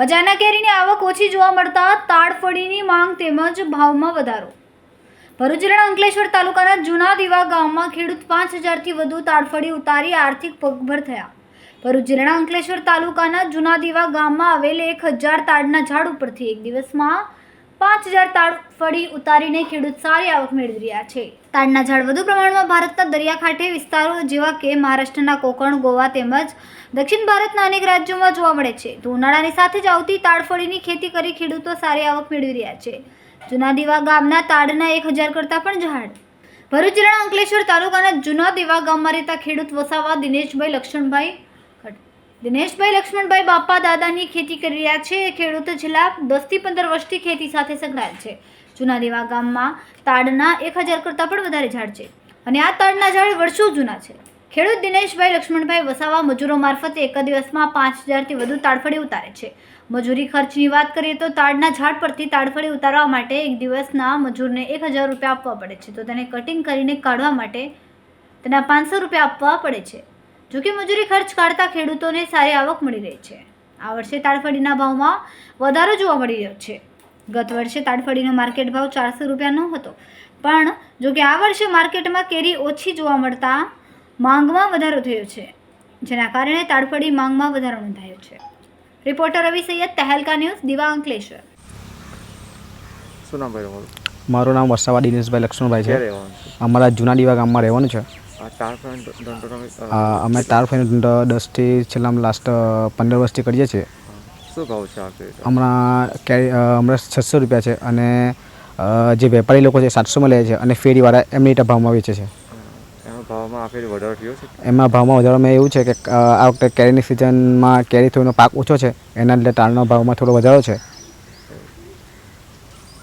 બજારના કેરીની આવક ઓછી જોવા મળતા તાડફળીની માંગ તેમજ ભાવમાં વધારો. ભરૂચ જિલ્લાના અંકલેશ્વર તાલુકાના જૂના દીવા ગામમાં ખેડૂત પાંચ હજારથી વધુ તાડફળી ઉતારી આર્થિક પગભર થયા. ભરૂચ જિલ્લાના અંકલેશ્વર તાલુકાના જૂના દીવા ગામમાં આવેલ એક હજાર તાડના ઝાડ ઉપરથી એક દિવસમાં પાંચ હજાર તાડફળી ઉતારીને ખેડૂત સારી આવક મેળવી રહ્યા છે. તાડના ઝાડ વધુ પ્રમાણમાં ભારતના દરિયાકાંઠે વિસ્તારો જેવા કે મહારાષ્ટ્રના કોકણ, ગોવા તેમજ દક્ષિણ ભારતના અનેક રાજ્યોમાં જોવા મળે છે. તો ઉનાળાની સાથે જ આવતી તાડફળીની ખેતી કરી ખેડૂતો સારી આવક મેળવી રહ્યા છે. જૂના દીવા ગામના તાડના એક હજાર કરતાં પણ ઝાડ. ભરૂચ જિલ્લાના અંકલેશ્વર તાલુકાના જૂના દીવા ગામમાં રહેતા ખેડૂત વસાવા દિનેશભાઈ લક્ષ્મણભાઈ દિનેશભાઈ, લક્ષ્મણભાઈ બાપા દાદાની ખેતી કરી રહ્યા છે. એ ખેડૂતો છેલ્લા દસથી પંદર વર્ષથી ખેતી સાથે સંકળાયેલ છે. જૂના દેવા ગામમાં તાડના એક હજાર કરતાં પણ વધારે ઝાડ છે અને આ તાડના ઝાડ વર્ષો જૂના છે. ખેડૂત દિનેશભાઈ, લક્ષ્મણભાઈ વસાવા મજૂરો મારફતે એક દિવસમાં પાંચ હજારથી વધુ તાડફળી ઉતારે છે. મજૂરી ખર્ચની વાત કરીએ તો તાડના ઝાડ પરથી તાડફળી ઉતારવા માટે એક દિવસના મજૂરને એક હજાર રૂપિયા આપવા પડે છે. તો તેને કટિંગ કરીને કાઢવા માટે તેના પાંચસો રૂપિયા આપવા પડે છે. જોકે મજૂરી ખર્ચ કાઢતા ખેડૂતોને સારી આવક મળી રહી છે. આ વર્ષે તાડફળીના ભાવમાં વધારો જોવા મળી રહ્યો છે. ગત વર્ષે તાડફળીનો માર્કેટ ભાવ ચારસો રૂપિયાનો હતો પણ જોકે આ વર્ષે માર્કેટમાં કેરી ઓછી જોવા મળતા માંગમાં વધારો થયો છે. જેના કારણે તાડફળી માંગમાં વધારો નોંધાયો છે. Reporter Ravi Sayyed Tehelka news Diva Ankleshwar. શું નામ ભાઈ મારું નામ વસાવા દિનેશભાઈ લક્ષ્મણભાઈ છે. છે? અમારા જૂના દીવા ગામમાં રહેવાનું છે. તાર ધંધો અમે ટાર ફાઇન દસથી છેલ્લા લાસ્ટ પંદર વર્ષથી કરીએ છીએ. શું ભાવ છે હમણાં કેરી હમણાં છસો રૂપિયા છે અને જે વેપારી લોકો છે સાતસોમાં લે છે અને ફેરીવાળા એમની ભાવમાં વેચે છે. એમાં ભાવમાં આ ફેર વધારો થયો છે? એમાં ભાવમાં વધારામાં એવું છે કે આ વખતે કેરીની સિઝનમાં કેરી થોડીનો પાક ઓછો છે એના લીધે તાળનો ભાવમાં થોડો વધારો છે.